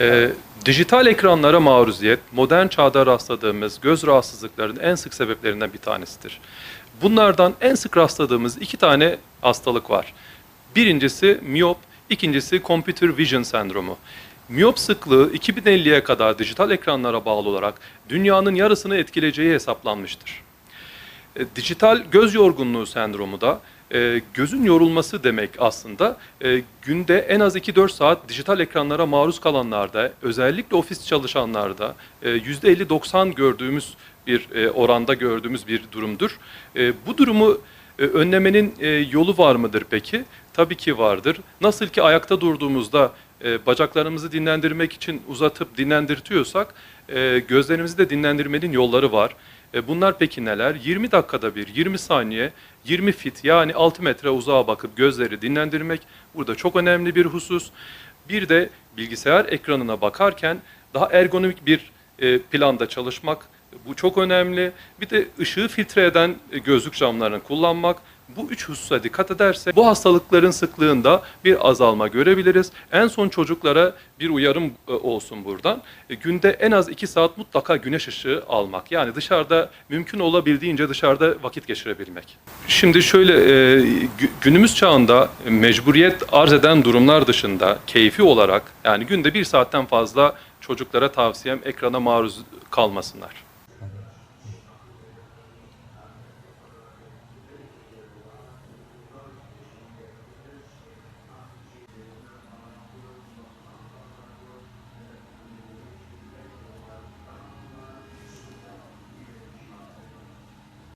Ee, dijital ekranlara maruziyet, modern çağda rastladığımız göz rahatsızlıklarının en sık sebeplerinden bir tanesidir. Bunlardan en sık rastladığımız iki tane hastalık var. Birincisi miyop, ikincisi computer vision sendromu. Miyop sıklığı 2050'ye kadar dijital ekranlara bağlı olarak dünyanın yarısını etkileyeceği hesaplanmıştır. E, Dijital göz yorgunluğu sendromu da e, gözün yorulması demek aslında. E, günde en az 2-4 saat dijital ekranlara maruz kalanlarda, özellikle ofis çalışanlarda e, %50-90 gördüğümüz bir e, oranda gördüğümüz bir durumdur. E, bu durumu e, önlemenin e, yolu var mıdır peki? Tabii ki vardır. Nasıl ki ayakta durduğumuzda e, bacaklarımızı dinlendirmek için uzatıp dinlendirtiyorsak, e, gözlerimizi de dinlendirmenin yolları var. E, bunlar peki neler? 20 dakikada bir, 20 saniye, 20 fit yani 6 metre uzağa bakıp gözleri dinlendirmek burada çok önemli bir husus. Bir de bilgisayar ekranına bakarken daha ergonomik bir planda çalışmak bu çok önemli. Bir de ışığı filtre eden e, gözlük camlarını kullanmak. Bu üç hususa dikkat ederse bu hastalıkların sıklığında bir azalma görebiliriz. En son çocuklara bir uyarım e, olsun buradan. E, Günde en az 2 saat mutlaka güneş ışığı almak. Yani dışarıda mümkün olabildiğince dışarıda vakit geçirebilmek. Şimdi şöyle e, gü- günümüz çağında mecburiyet arz eden durumlar dışında keyfi olarak yani günde bir saatten fazla çocuklara tavsiyem ekrana maruz kalmasınlar.